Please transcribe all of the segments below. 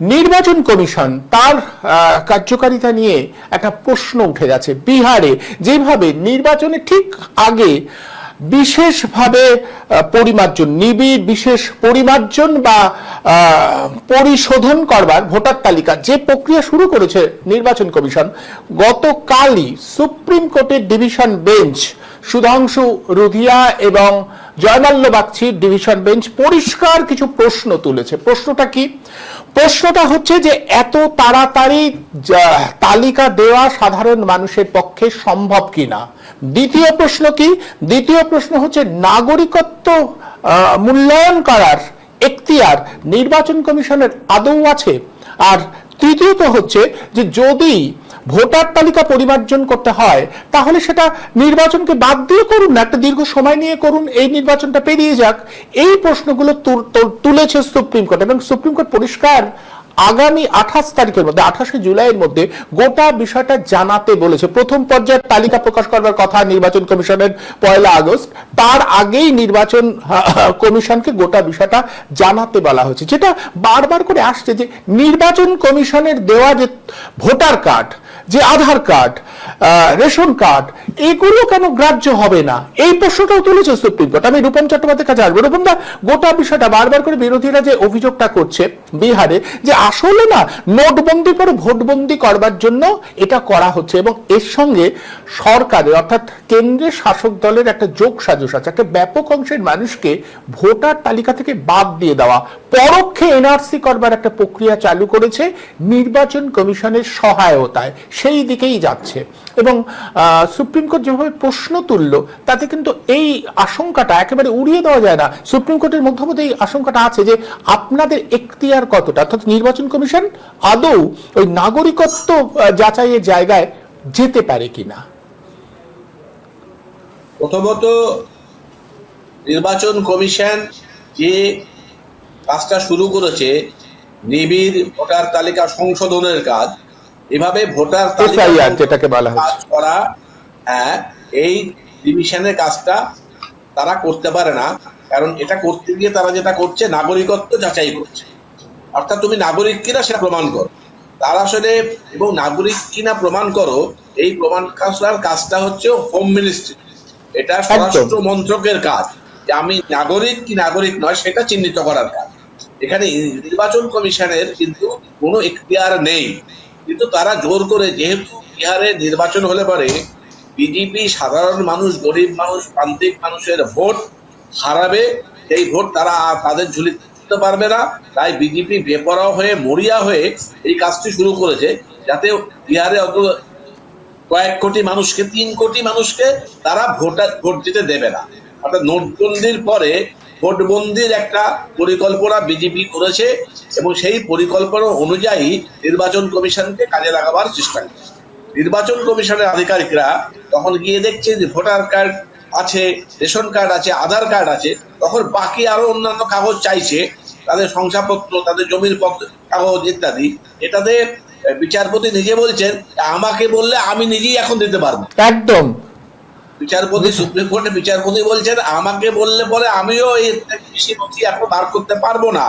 নির্বাচন কমিশন তার কার্যকারিতা নিয়ে একটা প্রশ্ন উঠে যাচ্ছে। বিহারে যেভাবে নির্বাচনে ঠিক আগে বিশেষভাবে পরিমার্জন, নিবিড়, বিশেষ পরিমার্জন বা পরিশোধন করবার ভোটার তালিকা যে প্রক্রিয়া শুরু করেছে নির্বাচন কমিশন, গতকালই সুপ্রিম কোর্টের ডিভিশন বেঞ্চ সুধাংশু রুধিয়া এবং জয়মাল্য বাগচির ডিভিশন বেঞ্চ পরিষ্কার কিছু প্রশ্ন তুলেছে। প্রশ্নটা কি? প্রশ্নটা হচ্ছে যে এত তাড়াতাড়ি তালিকা দেওয়া সাধারণ মানুষের পক্ষে সম্ভব কিনা? দ্বিতীয় প্রশ্ন কি? দ্বিতীয় প্রশ্ন হচ্ছে নাগরিকত্ব মূল্যায়ন করার এখতিয়ার নির্বাচন কমিশনের আদৌ আছে? আর তৃতীয়ত হচ্ছে যে যদি ভোটার তালিকা পরিমার্জন করতে হয়, তাহলে সেটা নির্বাচনকে বাদ দিয়ে করুন না, একটা দীর্ঘ সময় নিয়ে করুন, এই নির্বাচনটা পেরিয়ে যাক। এই প্রশ্নগুলো তুলেছে সুপ্রিম কোর্ট এবং সুপ্রিম কোর্ট পরিষ্কার আগামী আঠাশ তারিখের মধ্যে, আঠাশে জুলাইয়ের মধ্যে গোটা বিষয়টা জানাতে বলেছে। প্রথম পর্যায়ের তালিকা প্রকাশ করবার কথা নির্বাচন কমিশনের পয়লা আগস্ট। তার আগেই নির্বাচন কমিশনকে গোটা বিষয়টা জানাতে বলা হয়েছে। যেটা বারবার করে আসছে যে নির্বাচন কমিশনের দেওয়া যে ভোটার কার্ড, যে আধার কার্ড রেশন কার্ড, এগুলো কেন গ্রাহ্য হবে না? এই প্রশ্নটাও তুলেছে সুপ্রিম কোর্ট। আমি রূপম চট্টোপাধ্যায়ের কাছে আসব। রূপম দা, গোটা বিষয়টা বারবার করে বিরোধীরা যে অভিযোগটা করছে বিহারে, যে আসলে না, নোটবন্দি করে ভোটবন্দি করবার জন্য এটা করা হচ্ছে এবং এর সঙ্গে সরকারের অর্থাৎ কেন্দ্রের শাসক দলের একটা যোগ সাজস আছে, একটা ব্যাপক অংশের মানুষকে ভোটার তালিকা থেকে বাদ দিয়ে দেওয়া। পরোক্ষে এনআরসি করবার একটা প্রক্রিয়া চালু করেছে, নির্বাচন কমিশনের সহায়তায়। সেই দিকেই যাচ্ছে। এবং সুপ্রিম কোর্ট যেভাবে প্রশ্ন তুলল, তাতে কিন্তু এই আশঙ্কাটা একেবারে উড়িয়ে দেওয়া যায় না। সুপ্রিম কোর্টের মধ্যমধ্যে এই আশঙ্কাটা আছে যে আপনাদের এখতিয়ার কতটা? অর্থাৎ নির্বাচন কমিশন আদৌ ওই নাগরিকত্ব যাচাইয়ের জায়গায় যেতে পারে কিনা? প্রথমত নির্বাচন কমিশন যে কাজটা শুরু করেছে নিবিড় ভোটার তালিকা সংশোধনের কাজ এভাবে ভোটার তালিকা যেটাকে বলা। কাজ করা হ্যাঁ এই ডিভিশনের কাজটা তারা করতে পারে না। কারণ এটা করতে গিয়ে তারা যেটা করছে নাগরিকত্ব যাচাই করছে। অর্থাৎ তুমি নাগরিক কিনা সেটা প্রমাণ করো। তার আসলে এবং নাগরিক কিনা প্রমাণ করো এই প্রমাণ করার কাজটা হচ্ছে হোম মিনিস্ট্রি এটা স্বরাষ্ট্র মন্ত্রকের কাজ। যে আমি নাগরিক কি নাগরিক নয় সেটা চিহ্নিত করার কাজ। এখানে নির্বাচন কমিশনের কিন্তু কোনো এখতিয়ার নেই। কিন্তু তারা জোর করে যেহেতু বিহারে নির্বাচন হলে পরে বিজেপি সাধারণ মানুষ গরিব মানুষ প্রান্তিক মানুষের ভোট হারাবে সেই ভোট তারা তাদের ঝুলি দিতে পারবে না। তাই বিজেপি বেপরোয়া হয়ে, মরিয়া হয়ে এই কাজটি শুরু করেছে। যাতে বিহারে অত কয়েক কোটি মানুষকে, তিন কোটি মানুষকে তারা ভোটার ভোট দিতে দেবে না। অর্থাৎ নোটবন্দির পরে ভোটবন্দির একটা পরিকল্পনা বিজেপি করেছে এবং সেই পরিকল্পনা অনুযায়ী নির্বাচন কমিশনকে কাজে লাগাবার চেষ্টা করছে। নির্বাচন কমিশনের আধিকারিকরা তখন গিয়ে দেখছে যে ভোটার কার্ড আছে রেশন কার্ড আছে আধার কার্ড আছে তখন বাকি আরও অন্যান্য কাগজ চাইছে তাদের শংসাপত্র তাদের জমির পত্র কাগজ ইত্যাদি। এটাতে বিচারপতি নিজে বলছেন আমাকে বললে আমি নিজেই এখন দিতে পারব। একদম। বিচারপতি সুপ্রিম কোর্টে বিচারপতি বলছেন আমাকে বললে পরে আমিও এই বেশি নথি এখন বার করতে পারব না।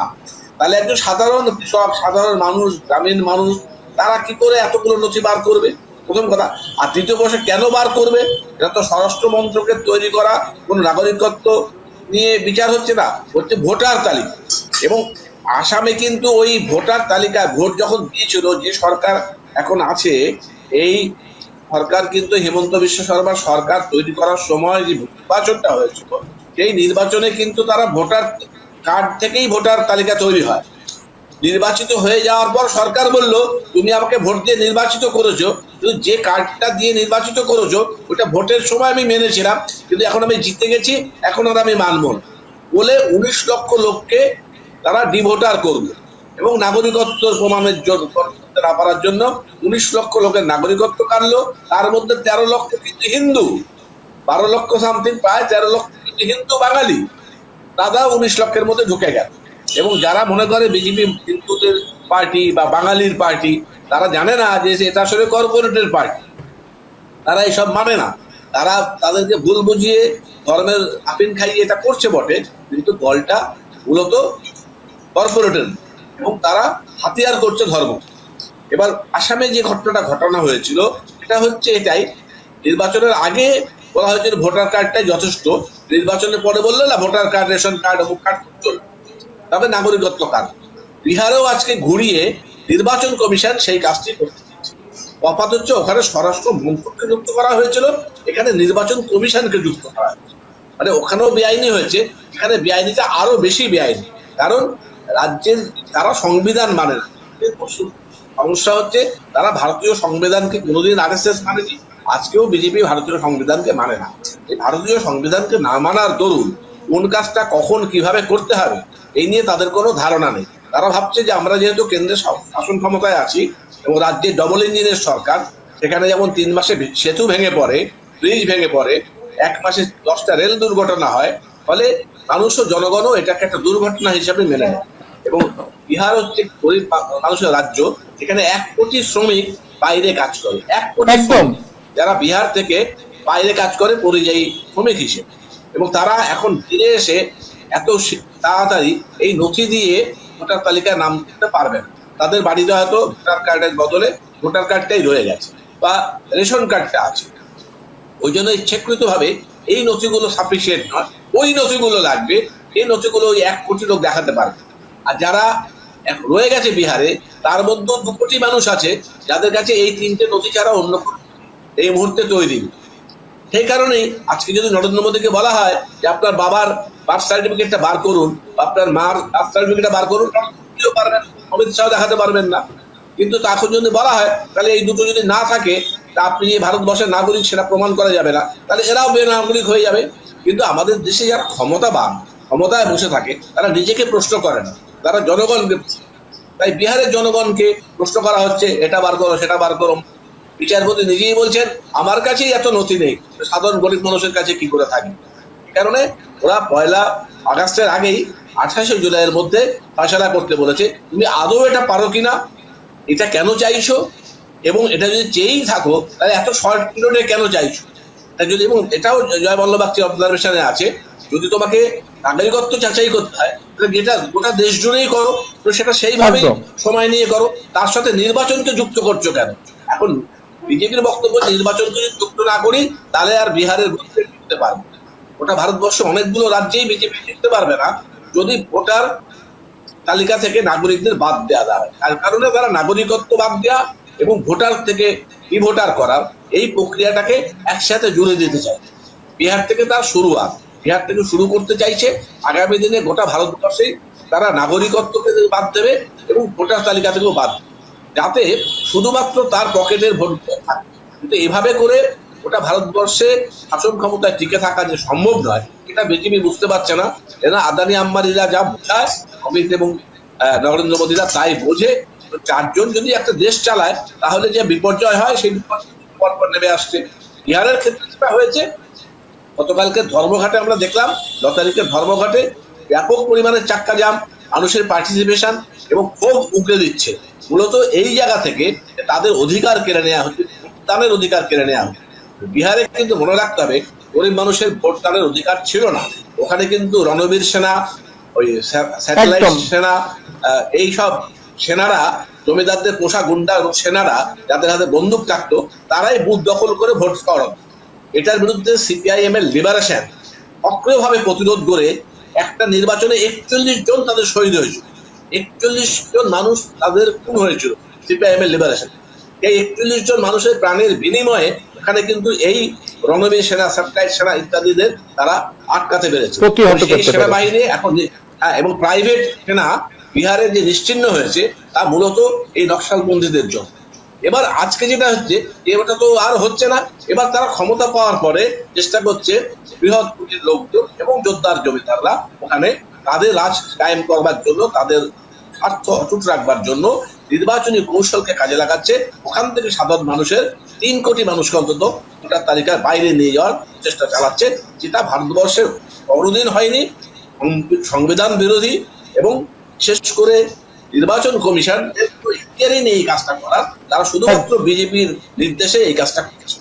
তাহলে একজন সাধারণ কৃষক সাধারণ মানুষ গ্রামীণ মানুষ তারা কি করে এতগুলো নথি বার করবে? প্রথম কথা। আর তৃতীয় বর্ষে কেন বার করবে? এটা তো স্বরাষ্ট্র মন্ত্রকের তৈরি করা কোন নাগরিকত্ব নিয়ে বিচার হচ্ছে না, হচ্ছে ভোটার তালিকা। এবং আসামে কিন্তু ওই ভোটার তালিকা ভোট যখন দিয়েছিল, যে সরকার এখন আছে, এই সরকার কিন্তু হেমন্ত বিশ্ব শর্মার সরকার তৈরি করার সময় যে নির্বাচনটা হয়েছিল, সেই নির্বাচনে কিন্তু তারা ভোটার কার্ড থেকেই ভোটার তালিকা তৈরি হয়। নির্বাচিত হয়ে যাওয়ার পর সরকার বলল, তুমি আমাকে ভোট দিয়ে নির্বাচিত করেছ কিন্তু যে কার্ডটা দিয়ে নির্বাচিত করেছ, ওটা ভোটের সময় আমি মেনেছিলাম, কিন্তু এখন আমি জিতে গেছি, এখন আর আমি মানব বলে উনিশ লক্ষ লোককে তারা ডিভোটার করবে। এবং নাগরিকত্ব প্রমাণের জন্য না পারার জন্য উনিশ লক্ষ লোকের নাগরিকত্ব কাটলো। তার মধ্যে তেরো লক্ষ কিন্তু হিন্দু। বারো লক্ষ সামথিং প্রায় তেরো লক্ষ কিন্তু হিন্দু বাঙালি। দাদা উনিশ লক্ষের মধ্যে ঢুকে গেল। এবং যারা মনে করে বিজেপি হিন্দুদের পার্টি বা বাঙালির পার্টি তারা জানে না যে এটা আসলে কর্পোরেটের পার্টি তারা এসব মানে না। তারা তাদেরকে ভুল বুঝিয়ে ধর্মের আপিন খাইয়ে এটা করছে বটে, কিন্তু দলটা মূলত কর্পোরেটের এবং তারা হাতিয়ার করছে ধর্ম। এবার আসামে যে ঘটনাটা ঘটনা হয়েছিল এটা হচ্ছে এটাই। নির্বাচনের আগে বলা হয়েছিল ভোটার কার্ডটাই যথেষ্ট। নির্বাচনের পরে বলল, না, ভোটার কার্ড, রেশন কার্ড অমুক কার্ড চলবে। তবে নাগরিকত্ব কার্ড। বিহারেও আজকে ঘুরিয়ে নির্বাচন কমিশন সেই কাজটি করতে তফাৎ হচ্ছে ওখানে স্বরাষ্ট্র মন্ত্রককে যুক্ত করা হয়েছিল, এখানে নির্বাচন কমিশনকে যুক্ত করা হয়েছে। মানে ওখানেও বেআইনি হয়েছে, এখানে বেআইনিটা আরও বেশি বেআইনি। কারণ রাজ্যের তারা সংবিধান মানে না। সমস্যা হচ্ছে তারা ভারতীয় সংবিধানকে কোনোদিন আরএসএস মানেনি, আজকেও বিজেপি ভারতীয় সংবিধানকে মানে না। এই ভারতীয় সংবিধানকে না মানার দরুন কোন কাজটা কখন কীভাবে করতে হবে, এই নিয়ে তাদের কোনো ধারণা নেই। তারা ভাবছে যে আমরা যেহেতু কেন্দ্রের শাসন ক্ষমতায় আছি এবং রাজ্যে ডবল ইঞ্জিনের সরকার সেখানে যেমন তিন মাসে সেতু ভেঙে পড়ে ব্রিজ ভেঙে পড়ে এক মাসে দশটা রেল দুর্ঘটনা হয় ফলে মানুষ ও জনগণও এটাকে একটা দুর্ঘটনা হিসাবে মেনে নেয়। এবং বিহার হচ্ছে গরিব মানুষের রাজ্য এখানে এক কোটি শ্রমিক বাইরে কাজ করে। এক কোটি একদম। যারা বিহার থেকে বাইরে কাজ করে পরিযায়ী শ্রমিক হিসেবে। এবং তারা এখন ফিরে এসে এত তাড়াতাড়ি এই নথি দিয়ে ভোটার তালিকায় নাম দিতে পারবে না। তাদের বাড়িতে হয়তো ভোটার কার্ডের বদলে ভোটার কার্ডটাই রয়ে গেছে বা রেশন কার্ডটা আছে। ওই জন্য ইচ্ছাকৃত ভাবে এই নথিগুলো সাফিসিয়েন্ট নয়। ওই নথিগুলো লাগবে, এই নথিগুলো ওই এক কোটি লোক দেখাতে পারবে। আর যারা রয়ে গেছে বিহারে, তার মধ্যে দু কোটি মানুষ আছে, যাদের কাছে এই তিনটে নথি ছাড়া অন্য এই মুহূর্তে তৈরি। সেই কারণেই আজকে যদি নরেন্দ্র মোদীকে বলা হয় যে আপনার বাবার বার্থ সার্টিফিকেটটা বার করুন আপনার মার বার্থ সার্টিফিকেটটা বার করুন পারবেন অমিত শাহ দেখাতে পারবেন না। কিন্তু তখন যদি বলা হয়, তাহলে এই দুটো যদি না থাকে, তা আপনি যে ভারতবর্ষের নাগরিক সেটা প্রমাণ করা যাবে না। তাহলে এরাও বেনাগরিক হয়ে যাবে। কিন্তু আমাদের দেশে যারা ক্ষমতাবান, ক্ষমতায় বসে থাকে, তারা নিজেকে প্রশ্ন করে না। তারা জনগণকে তাই বিহারের জনগণকে প্রশ্ন করা হচ্ছে, এটা বার করো, সেটা বার করো। বিচারপতি নিজেই বলছেন আমার কাছেই এত নথি নেই। সাধারণ গরিব মানুষের কাছে কি করে থাকে? কারণে ওরা পয়লা আগস্টের আগেই আঠাশে জুলাইয়ের মধ্যে ফয়সলা করতে বলেছে। তুমি আদৌ এটা পারো কিনা? এটা কেন চাইছো? এবং এটা যদি চেয়েই থাকো তাহলে এত শর্ট পিরিয়ডে কেন চাইছো? তা যদি এবং এটাও জয় বল্লভাক্তি অবজারভেশনে আছে যদি তোমাকে নাগরিকত্ব যাচাই করতে হয় তাহলে যেটা গোটা দেশ জুড়েই করো তো সেটা সেইভাবেই একদম। সময় নিয়ে করো। তার সাথে নির্বাচনকে যুক্ত করছ কেন? এখন বিজেপির বক্তব্য নির্বাচনকে যদি যুক্ত না করি, তাহলে আর বিহারের ভোটে জিততে পারবে ওটা ভারতবর্ষে অনেকগুলো রাজ্যেই বিজেপি জিততে পারবে না। যদি ভোটার তালিকা থেকে নাগরিকদের বাদ দেওয়া যায়, তার কারণে তারা নাগরিকত্ব বাদ দেওয়া এবং ভোটার থেকে ই ভোটার করার এই প্রক্রিয়াটাকে একসাথে জুড়ে দিতে চায়। বিহার থেকে তার শুরুয়াত বিহার থেকে শুরু করতে চাইছে, আগামী দিনে গোটা ভারতবর্ষেই তারা নাগরিকত্বকে বাদ দেবে এবং ভোটার তালিকা থেকেও বাদ দেবে। যাতে শুধুমাত্র তার পকেটের ভোট থাকে। কিন্তু এভাবে করে ওটা ভারতবর্ষে শাসন ক্ষমতায় টিকে থাকা যে সম্ভব নয়, এটা বিজেপি বুঝতে পারছে না। এরা আদানি আম্বানিরা যা বোঝায়, অমিত এবং নরেন্দ্র মোদীরা তাই বোঝে। চারজন যদি একটা দেশ চালায়, তাহলে যে বিপর্যয় হয়, সেই বিপর্যয় নেমে আসছে। বিহারের ক্ষেত্রে যেটা হয়েছে, গতকালকে ধর্মঘাটে আমরা দেখলাম, ন তারিখে ধর্মঘাটে ব্যাপক পরিমাণে চাক্কা জাম মানুষের পার্টিসিপেশন এবং ক্ষোভ উগড়ে দিচ্ছে। মূলত এই জায়গা থেকে তাদের অধিকার কেড়ে নেওয়া হচ্ছে ভোটদানের অধিকার কেড়ে নেওয়া হচ্ছে। বিহারে কিন্তু মনে রাখতে হবে গরিব মানুষের ভোটদানের অধিকার ছিল না। ওখানে কিন্তু রণবীর সেনা ওই স্যাটেলাইট সেনা আহ, এইসব সেনারা জমিদারদের পোষা গুন্ডা সেনারা যাদের হাতে বন্দুক থাকতো তারাই বুথ দখল করে ভোট করাতো এটার বিরুদ্ধে সিপিআইএম এর লিবারেশন সক্রিয়ভাবে প্রতিরোধ করে একটা নির্বাচনে একচল্লিশ জন তাদের শহীদ হয়েছিল। একচল্লিশ জন মানুষ তাদের খুন হয়েছিল সিপিআইএম এর লিবারেশন এই একচল্লিশ জন মানুষের প্রাণের বিনিময়ে এখানে কিন্তু এই রণবীর সেনা স্যাটেলাইট সেনা ইত্যাদিদের তারা আটকাতে পেরেছে। সেই সেনাবাহিনী এখন হ্যাঁ এবং প্রাইভেট সেনা বিহারের যে নিশ্চিহ্ন হয়েছে তা মূলত এই নকশালবন্দীদের জন্য। এবার আজকে যেটা হচ্ছে, এবারটা তো আর হচ্ছে না। এবার তারা ক্ষমতা পাওয়ার পরে চেষ্টা করছে বৃহৎ পুঁজির লোকজন এবং যোদ্ধার জমিদাররা ওখানে তাদের রাজ কায়েম করবার জন্য, তাদের স্বার্থ অটুট রাখবার জন্য নির্বাচনী কৌশলকে কাজে লাগাচ্ছে। ওখান থেকে সাধারণ মানুষের তিন কোটি মানুষকে অন্তত ভোটার তালিকার বাইরে নিয়ে যাওয়ার চেষ্টা চালাচ্ছে, যেটা ভারতবর্ষের কোনোদিন হয়নি। সংবিধান বিরোধী এবং শেষ করে নির্বাচন কমিশন ইখতিয়ারই নেই এই কাজটা করার। তারা শুধুমাত্র বিজেপির নির্দেশে এই কাজটা করছে।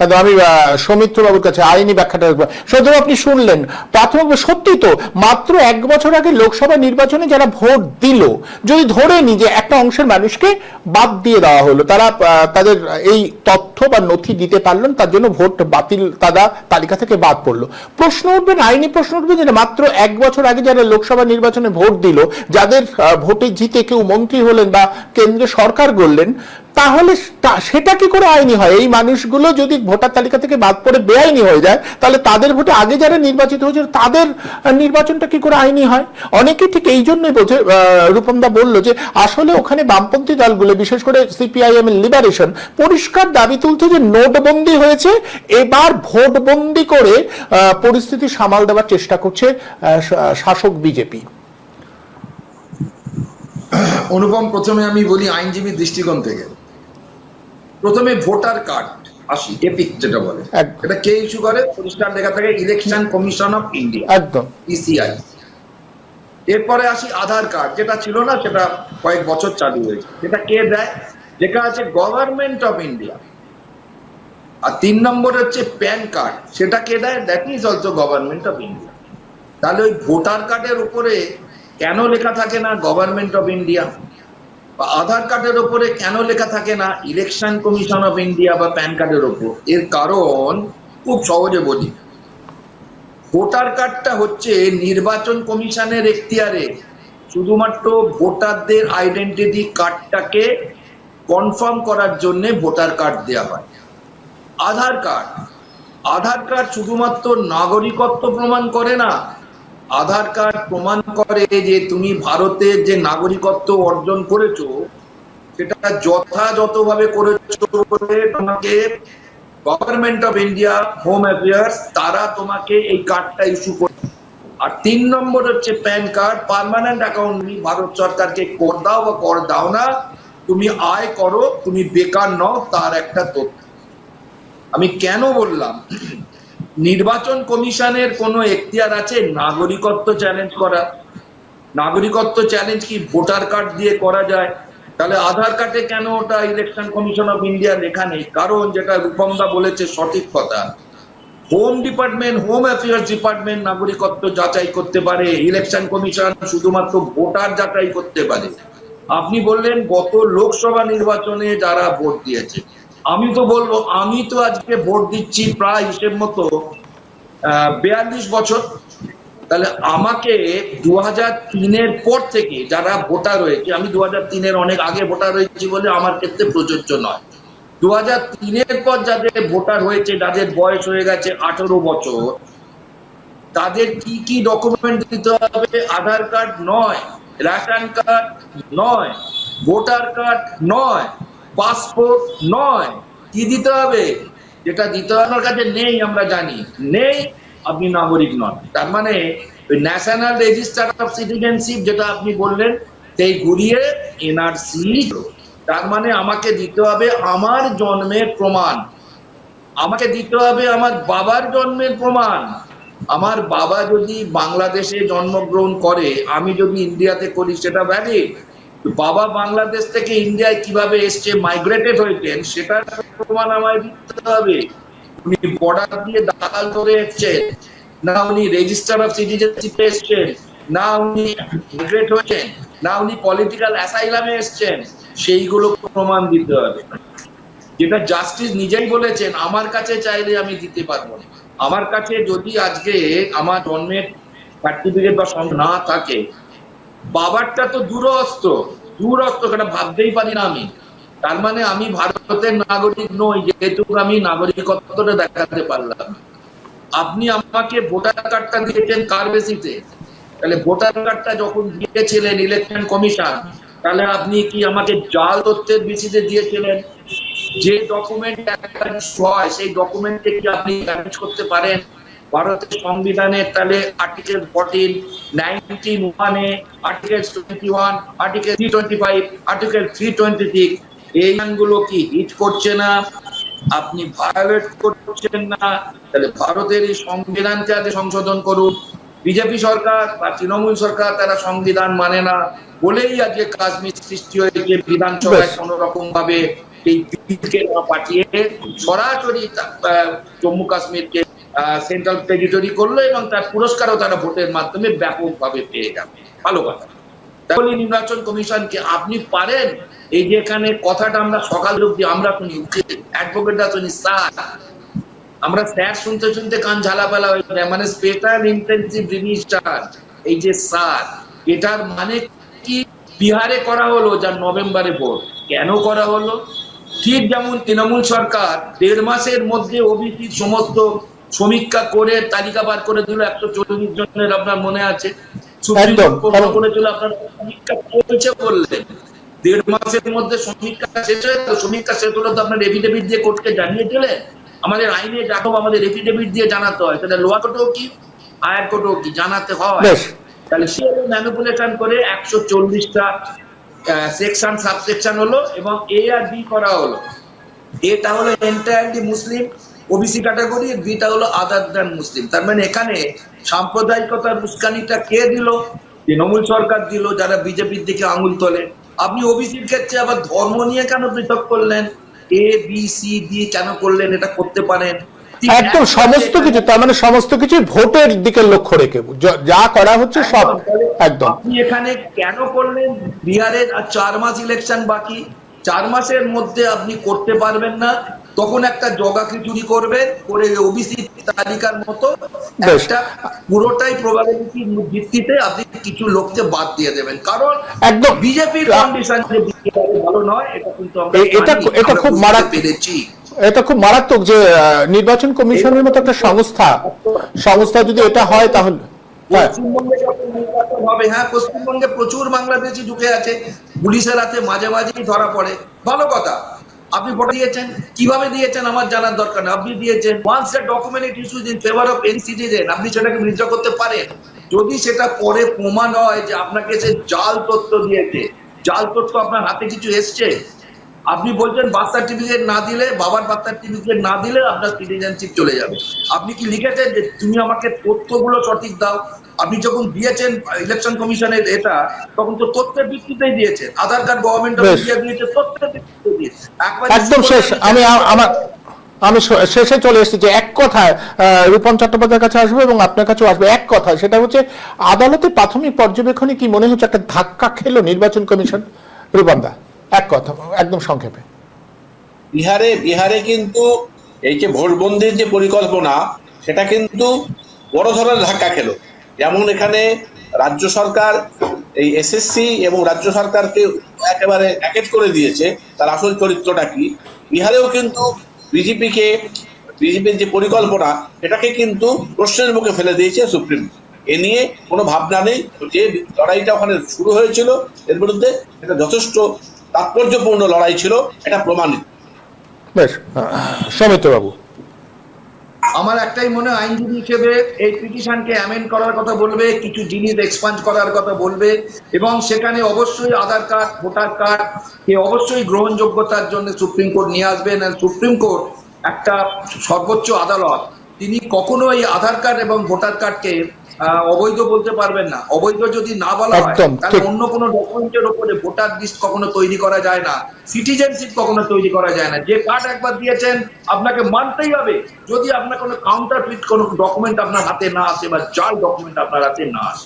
আমি আহ, সৌমিত্র বাবুর কাছে আইনি ব্যাখ্যাটা সৌদ্র আপনি শুনলেন? প্রাথমিক সত্যি তো মাত্র এক বছর আগে লোকসভা নির্বাচনে যারা ভোট দিল যদি ধরে নি যে একটা অংশের মানুষকে বাদ দিয়ে দেওয়া হলো তারা তাদের এই তথ্য বা নথি দিতে পারলেন তার জন্য ভোট বাতিল তারা তালিকা থেকে বাদ পড়ল। প্রশ্ন উঠবে আইনি প্রশ্ন উঠবে যে মাত্র এক বছর আগে যারা লোকসভা নির্বাচনে ভোট দিল যাদের ভোটে জিতে কেউ মন্ত্রী হলেন বা কেন্দ্রে সরকার গড়লেন তাহলে সেটা কি করে আইনি হয়? এই মানুষগুলো যদি ভোটার তালিকা থেকে বাদ পড়ে বেআইনি হয়ে যায়, তাহলে তাদের ভোটে আগে যারা নির্বাচিত হয়েছে তাদের নির্বাচনটা কি করে আইনি হয়? অনেকে ঠিক এই জন্যই বোঝে রূপমদা বলল যে আসলে ওখানে বামপন্থী দলগুলো, বিশেষ করে সিপিআইএম লিবারেশন পরিষ্কার দাবি তুলছে যে নোটবন্দি হয়েছে, এবার ভোটবন্দি করে পরিস্থিতি সামাল দেওয়ার চেষ্টা করছে শাসক বিজেপি। অনুপম, প্রথমে আমি বলি আইনজীবী দৃষ্টিকোণ থেকে। প্রথমে ভোটার কার্ড। আসি এপিক যেটা বলে। এটা কে ইস্যু করে? পরিষ্কার লেখা থাকে ইলেকশন কমিশন অফ ইন্ডিয়া। একদম। ইসিআই। এরপরে আসি আধার কার্ড যেটা ছিল না সেটা কয়েক বছর চালু হয়েছে। যেটা কে দেয়? যেটা আছে গভর্নমেন্ট অফ ইন্ডিয়া। আর তিন নম্বর হচ্ছে প্যান কার্ড। সেটা কে দেয়? That is also government of India তাহলে ওই ভোটার কার্ডের উপরে কেন লেখা থাকে না গভর্নমেন্ট অফ ইন্ডিয়া? বা আধার কার্ডের ওপরে কেন লেখা থাকে না? ইলেকশন কমিশন অফ ইন্ডিয়া বা প্যান কার্ডের উপর। এর কারণ খুব সহজে বলি ভোটার কার্ডটা হচ্ছে নির্বাচন কমিশনের এখতিয়ারে। শুধুমাত্র ভোটারদের আইডেন্টিটি কার্ডটাকে কনফার্ম করার জন্য ভোটার কার্ড দেওয়া হয়। আধার কার্ড। আধার কার্ড শুধুমাত্র নাগরিকত্ব প্রমাণ করে না আধার কার্ড প্রমাণ করে যে তুমি ভারতের যে নাগরিকত্ব অর্জন করেছ, সেটা যথাযথভাবে করেছ বলে তোমাকে government of India home affairs তারা তোমাকে এই কার্ডটা ইস্যু করে আর তিন নম্বর হচ্ছে প্যান কার্ড পার্মানেন্ট অ্যাকাউন্ট নিয়ে ভারত সরকারকে কর দাও বা কর দাও না। তুমি আয় করো, তুমি বেকার নও, তার একটা তথ্য। আমি কেন বললাম? নির্বাচন কমিশনের কোনো এখতিয়ার আছে? নাগরিকত্ব চ্যালেঞ্জ করা। নাগরিকত্ব চ্যালেঞ্জ কি? ভোটার কার্ড দিয়ে করা যায়? তাহলে আধার কার্ডে কেন ওটা ইলেকশন কমিশন অফ ইন্ডিয়া লেখা নেই? কারণ যেটা রূপমদা বলেছে, সঠিক কথা। Home department home affairs department নাগরিকত্ব যাচাই করতে পারে। ইলেকশন কমিশন শুধুমাত্র ভোটার যাচাই করতে পারে। আপনি বললেন, গত লোকসভা নির্বাচনে যারা ভোট দিয়েছে আমি তো বলব, আমি তো আজকে ভোট দিচ্ছি প্রায় হিসেব মতো বিয়াল্লিশ বছর। তাহলে আমাকে দু হাজার তিনের পর থেকে যারা ভোটার হয়েছে, আমি দু হাজার তিনের অনেক আগে ভোটার হয়েছি বলে আমার ক্ষেত্রে প্রযোজ্য নয়। দু হাজার তিনের পর যাদের ভোটার হয়েছে, যাদের বয়স হয়ে গেছে আঠারো বছর, তাদের কি কি ডকুমেন্ট দিতে হবে? আধার কার্ড নয় রেশন কার্ড নয় ভোটার কার্ড নয় পাসপোর্ট নয়। কি দিতে হবে? যেটা দিতে আমার কাছে নেই, আমরা জানি। নেই, আপনি নাগরিক নন। তার মানে ওই ন্যাশনাল রেজিস্টার অফ সিটিজেনশিপ যেটা আপনি বললেন, সেই ঘুরিয়ে এনআরসি তার মানে আমাকে দিতে হবে আমার জন্মের প্রমাণ। আমাকে দিতে হবে আমার বাবার জন্মের প্রমাণ। আমার বাবা যদি বাংলাদেশে জন্মগ্রহণ করে, আমি যদি ইন্ডিয়াতে করি, সেটা ভ্যালিড বাবা বাংলাদেশ থেকে ইন্ডিয়ায় কীভাবে এসছে মাইগ্রেটেড হয়েছেন, সেটার প্রমাণ আমায় দিতে হবে। উনি বর্ডার দিয়ে দালাল ধরে এসছেন। না উনি রেজিস্টার অফ সিটিজেনশিপে এসছেন, না উনি মাইগ্রেট হয়েছেন, না উনি পলিটিক্যাল অ্যাসাইলামে এসছেন, সেইগুলো প্রমাণ দিতে হবে। যেটা জাস্টিস নিজেই বলেছেন, আমার কাছে চাইলে আমি দিতে পারব না। আমার কাছে যদি আজকে আমার জন্মের সার্টিফিকেট বা না থাকে বাবারটা তো দূরস্থ দূরস্থ সেটা ভাবতেই পারি না আমি। তার মানে আমি ভারতের নাগরিক নই, যেহেতু আমি নাগরিকত্বটা দেখাতে পারলাম। আপনি আমাকে ভোটার কার্ডটা দিয়েছেন কার বেসিতে তাহলে ভোটার কার্ডটা যখন দিয়েছিলেন ইলেকশন কমিশন তাহলে আপনি কি আমাকে জাল তথ্যের ভিত্তিতে দিয়েছিলেন? যে ডকুমেন্ট হয় সেই ডকুমেন্টে কি আপনি ম্যানেজ করতে পারেন? ভারতের সংবিধানে তাহলে আর্টিকেল ফোরটিন নাইনটিন ওয়ানে article twenty one article three twenty five article three twenty six এই আইনগুলো কি হিট করছে না? আপনি ভায়োলেট করছেন না? তাহলে ভারতের এই সংবিধানকে আগে সংশোধন করুন। বিজেপি সরকার বা তৃণমূল সরকার তারা সংবিধান মানে না। বলেই আজকে কাশ্মীর সৃষ্টি হয়েছে বিধানসভায়। কোন রকম ভাবে এই বিলকে পাঠিয়ে সরাসরি জম্মু কাশ্মীরকে সেন্ট্রাল টেরিটরি করল এবং তার পুরস্কারও তারা ভোটের মাধ্যমে ব্যাপকভাবে পেয়ে যাবে। ভালো কথা। তাহলে নির্বাচন কমিশনকে আপনি পারেন? এই যে এখানে কথাটা আমরা সকাল অব্দি আমরা শুনি অ্যাডভোকেটরা শুনি, স্যার। আমরা স্যার শুনতে শুনতে কান ঝালাপালা হয়ে যায় মানে স্পেশাল ইন্টেন্সিভ রিভিশন এই যে স্যার, এটার মানে কি? বিহারে করা হলো যার নভেম্বরে ভোট। কেন করা হলো? ঠিক যেমন তৃণমূল সরকার দেড় মাসের মধ্যে ওবিসির সমস্ত সমীক্ষা করে তালিকা বার করে দিল একশো চল্লিশ জনের আপনার মনে আছে। সুপ্রিম কোর্ট করেছিল আপনার সমীক্ষা চলছে বললেন। দেড় মাসের মধ্যে সমীক্ষা শেষ হয়ে গেল সমীক্ষা শেষ হলো তো আপনার এফিডেভিট দিয়ে কোর্টকে জানিয়েছিলেন আমাদের আইনে যাকব আমাদের এফিডেভিট দিয়ে জানাতে হয়। সেটা লোয়ার কোর্টেও কি হায়ার কোর্টেও কি জানাতে হয়। তাহলে সে ম্যানিপুলেশন করে একশো চল্লিশটা সেকশন সাবসেকশন হলো এবং এ আর বি করা হলো। এটা হলো এন্টায়ারলি মুসলিম। ওবিসি ক্যাটাগরি বিটা হলো আদার দ্যান মুসলিম তার মানে এখানে সাম্প্রদায়িকতার উস্কানিটা কে দিল? তৃণমূল সরকার দিল যারা বিজেপির দিকে আঙুল তোলে। আপনি ওবিসির ক্ষেত্রে আবার ধর্ম নিয়ে কেন পৃথক করলেন? এ বি সি ডি কেন করলেন? এটা করতে পারেন। একদম সমস্ত কিছু তার মানে সমস্ত কিছু ভোটের দিকে লক্ষ্য রেখে। যা করা হচ্ছে সব একদম, একদম আপনি এখানে কেন করলেন? বিহারের আর চার মাস ইলেকশন বাকি। চার মাসের মধ্যে আপনি করতে পারবেন না। তখন একটা জগা খিচুড়ি করবেন করে ওবিসি তালিকার মতো একটা পুরোটাই প্রবাবিলিটি ভিত্তিতে আপনি কিছু লোককে বাদ দিয়ে দেবেন। কারণ একদম। বিজেপির কন্ডিশন যে ভালো নয় এটা কিন্তু আমরা এটা- এটা খুব মারাত্মক। পেরেছি। এটা খুব মারাত্মক যে নির্বাচন কমিশনের মতো একটা সংস্থা সংস্থা যদি এটা হয় তাহলে। হ্যাঁ। পশ্চিমবঙ্গে নির্বাচন হবে হ্যাঁ পশ্চিমবঙ্গে প্রচুর বাংলাদেশি ঢুকে আছে পুলিশের হাতে মাঝে মাঝেই ধরা পড়ে। ভালো কথা। আপনি ভোট দিয়েছেন? কীভাবে দিয়েছেন? আমার জানার দরকার নেই। আপনি দিয়েছেন। Once the document issues in favour of any citizen আপনি সেটাকে উইথড্র করতে পারেন। যদি সেটা পরে প্রমাণ হয় যে আপনাকে সে জাল তথ্য দিয়েছে, জাল তথ্য আপনার হাতে কিছু এসছে, আপনি বলছেন বার্থ সার্টিফিকেট না দিলে, বাবার বার্থ সার্টিফিকেট না দিলে আপনার সিটিজেনশিপ চলে যাবে। আপনি কি লিখেছেন যে তুমি আমাকে তথ্যগুলো সঠিক দাও? আপনি যখন দিয়েছেন ইলেকশন কমিশনের এটা তখন তো তথ্যের ভিত্তিতেই দিয়েছেন। Aadhaar card government of India দিয়েছে তথ্যের ভিত্তিতে দিয়েছে। একদম শেষ। আমি আমার আমি শেষে চলে এসেছি যে এক কথায় আহ, রূপম চট্টোপাধ্যায়ের কাছে আসবে এবং আপনার কাছেও আসবে এক কথায়। সেটা হচ্ছে আদালতে প্রাথমিক পর্যবেক্ষণে কি মনে হচ্ছে একটা ধাক্কা খেলো নির্বাচন কমিশন? রূপম দা এক কথা একদম সংক্ষেপে। বিহারে বিহারে কিন্তু এই যে ভোটবন্দির যে পরিকল্পনা সেটা কিন্তু বড় ধরনের ধাক্কা খেলো। যেমন এখানে রাজ্য সরকার, এই এসএসসি এবং রাজ্য সরকারকে একেবারে প্যাকেট করে দিয়েছে, তার আসল চরিত্রটা কি? বিহারেও কিন্তু বিজেপিকে বিজেপির যে পরিকল্পনা, সেটাকে কিন্তু প্রশ্নের মুখে ফেলে দিয়েছে সুপ্রিম এ নিয়ে কোনো ভাবনা নেই। যে লড়াইটা ওখানে শুরু হয়েছিল, এর বিরুদ্ধে এটা যথেষ্ট তাৎপর্যপূর্ণ লড়াই ছিল, এটা প্রমাণিত। বেশ সমিত বাবু আমার একটাই মনে হয়, আইনজীবী হিসেবে এই পিটিশনকে অ্যামেন্ড করার কথা বলবে, কিছু জিনিস এক্সপান্ড করার কথা বলবে এবং সেখানে অবশ্যই আধার কার্ড, ভোটার কার্ড কে অবশ্যই গ্রহণযোগ্যতার জন্য সুপ্রিম কোর্ট নিয়ে আসবেন সুপ্রিম কোর্ট একটা সর্বোচ্চ আদালত। তিনি কখনো এই আধার কার্ড এবং ভোটার কার্ডকে অবৈধ বলতে পারবেন না। অবৈধ যদি না বলা হয় তাহলে অন্য কোনো ডকুমেন্টের উপরে ভোটার লিস্ট কখনো তৈরি করা যায় না। সিটিজেনশিপ কখনো তৈরি করা যায় না। যে কার্ড একবার দিয়েছেন আপনাকে মানতেই হবে। যদি আপনার কোনো কাউন্টার ফিট কোনো ডকুমেন্ট আপনার হাতে না আসে বা জাল ডকুমেন্ট আপনার হাতে না আসে।